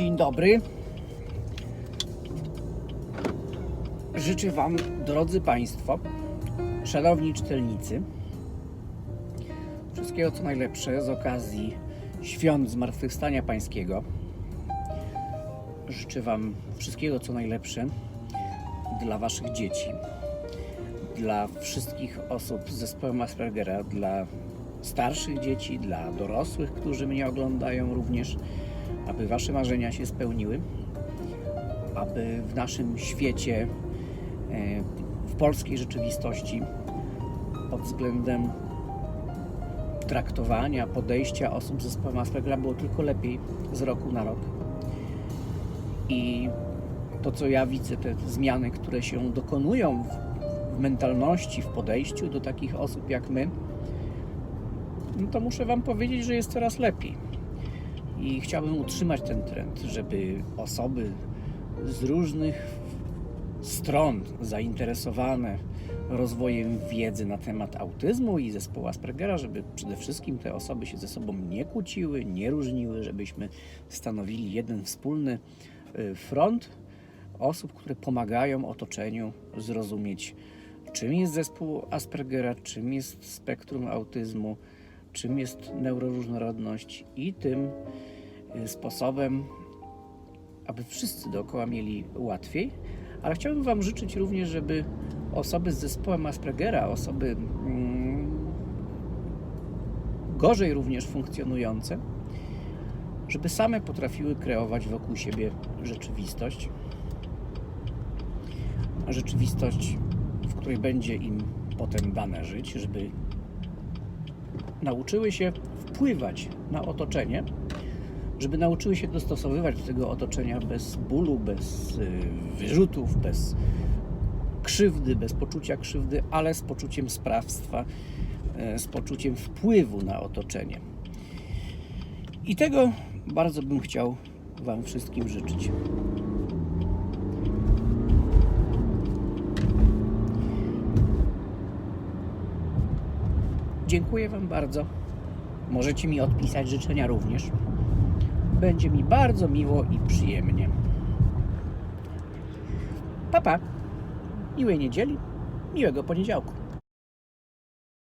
Dzień dobry. Życzę Wam, drodzy Państwo, szanowni czytelnicy, wszystkiego co najlepsze z okazji świąt Zmartwychwstania Pańskiego. Życzę Wam wszystkiego co najlepsze dla Waszych dzieci, dla wszystkich osób z zespołem Aspergera, dla starszych dzieci, dla dorosłych, którzy mnie oglądają również, aby Wasze marzenia się spełniły, aby w naszym świecie, e, w polskiej rzeczywistości, pod względem traktowania, podejścia osób z zespołem Aspergera było tylko lepiej z roku na rok. I to, co ja widzę, te zmiany, które się dokonują w, w mentalności, w podejściu do takich osób jak my, no to muszę Wam powiedzieć, że jest coraz lepiej. I chciałbym utrzymać ten trend, żeby osoby z różnych stron zainteresowane rozwojem wiedzy na temat autyzmu i zespołu Aspergera, żeby przede wszystkim te osoby się ze sobą nie kłóciły, nie różniły, żebyśmy stanowili jeden wspólny y, front osób, które pomagają otoczeniu zrozumieć, czym jest zespół Aspergera, czym jest spektrum autyzmu, czym jest neuroróżnorodność i tym y, sposobem, aby wszyscy dookoła mieli łatwiej. Ale chciałbym Wam życzyć również, żeby osoby z zespołem Aspergera, osoby mm, gorzej również funkcjonujące, żeby same potrafiły kreować wokół siebie rzeczywistość. Rzeczywistość, w której będzie im potem dane żyć, żeby nauczyły się wpływać na otoczenie, żeby nauczyły się dostosowywać do tego otoczenia bez bólu, bez y, wyrzutów, bez krzywdy, bez poczucia krzywdy, ale z poczuciem sprawstwa, y, z poczuciem wpływu na otoczenie. I tego bardzo bym chciał Wam wszystkim życzyć. Dziękuję Wam bardzo. Możecie mi odpisać życzenia również. Będzie mi bardzo miło i przyjemnie. Pa, pa. Miłej niedzieli, miłego poniedziałku.